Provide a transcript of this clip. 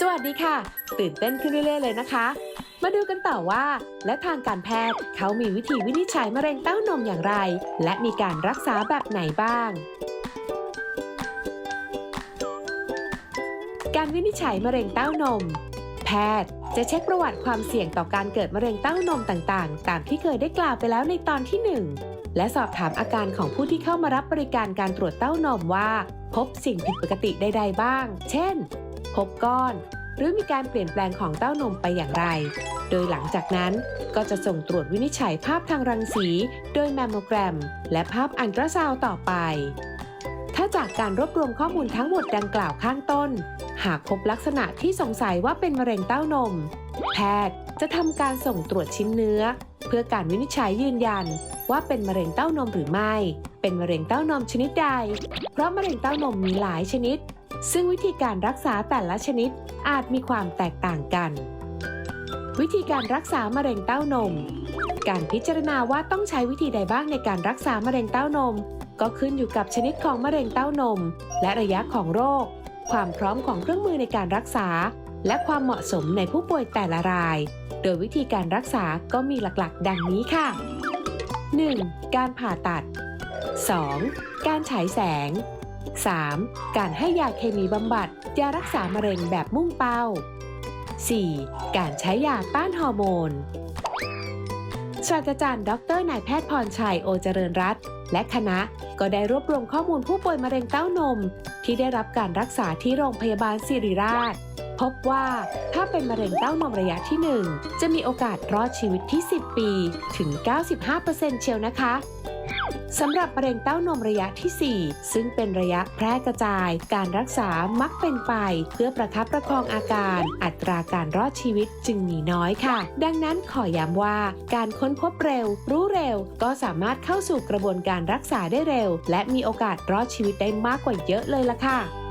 สวัสดีค่ะ ตื่นเต้นขึ้นเรื่อยๆเลยนะคะ มาดูกันต่อว่า และทางการแพทย์เขามีวิธีวินิจฉัยมะเร็งเต้านมอย่างไร และมีการรักษาแบบไหนบ้าง การวินิจฉัยมะเร็งเต้านม แพทย์จะเช็คประวัติความเสี่ยงต่อการเกิดมะเร็งเต้านมต่างๆ ตามที่เคยได้กล่าวไปแล้วในตอนที่ 1 และสอบถามอาการของผู้ที่เข้ามารับบริการการตรวจเต้านมว่า พบสิ่งผิดปกติใดๆบ้าง เช่น พบก้อน หรือมีการเปลี่ยนแปลงของเต้านมไปอย่างไร โดยหลังจากนั้นก็จะส่งตรวจวินิจฉัยภาพทางรังสี โดยแมมโมแกรม และภาพอันตราซาวต่อไป ถ้าจากการรวบรวมข้อมูลทั้งหมดดังกล่าวข้างต้น หากพบลักษณะที่สงสัยว่าเป็นมะเร็งเต้านม แพทย์จะทำการส่งตรวจชิ้นเนื้อ เพื่อการวินิจฉัยยืนยัน ว่าเป็นมะเร็งเต้านมหรือไม่ เป็นมะเร็งเต้านมชนิดใด เพราะมะเร็งเต้านมมีหลายชนิด ซึ่งวิธีการรักษาแต่ละชนิดอาจมีความแตกต่างกัน วิธีการรักษามะเร็งเต้านม การพิจารณาว่าต้องใช้วิธีใดบ้างในการรักษามะเร็งเต้านม ก็ขึ้นอยู่กับชนิดของมะเร็งเต้านม และระยะของโรค ความพร้อมของเครื่องมือในการรักษา และความเหมาะสมในผู้ป่วยแต่ละราย โดยวิธีการรักษาก็มีหลักๆ ดังนี้ค่ะ 1. การผ่าตัด 2. การฉายแสง 3. การให้ยาเคมีบำบัดยารักษามะเร็งแบบมุ่งเป้า 4. การใช้ยาต้านฮอร์โมนศาสตราจารย์ ดรนายแพทย์พรชัยโอเจริญรัตน์และคณะก็ได้รวบรวมข้อมูลผู้ป่วยมะเร็งเต้านม ที่ได้รับการรักษาที่โรงพยาบาลศิริราช พบว่าถ้าเป็นมะเร็งเต้านมระยะที่ 1 จะมีโอกาสรอดชีวิตที่ 10 ปีถึง 95%เชียวนะคะ สำหรับมะเร็งเต้านมระยะที่ 4 ซึ่งเป็นระยะแพร่กระจาย การรักษามักเป็นไป เพื่อประคับประคองอาการ อัตราการรอดชีวิตจึงมีน้อยค่ะ ดังนั้นขอย้ำว่า การค้นพบเร็ว รู้เร็ว ก็สามารถเข้าสู่กระบวนการรักษาได้เร็ว และมีโอกาสรอดชีวิตได้มากกว่าเยอะเลยล่ะค่ะ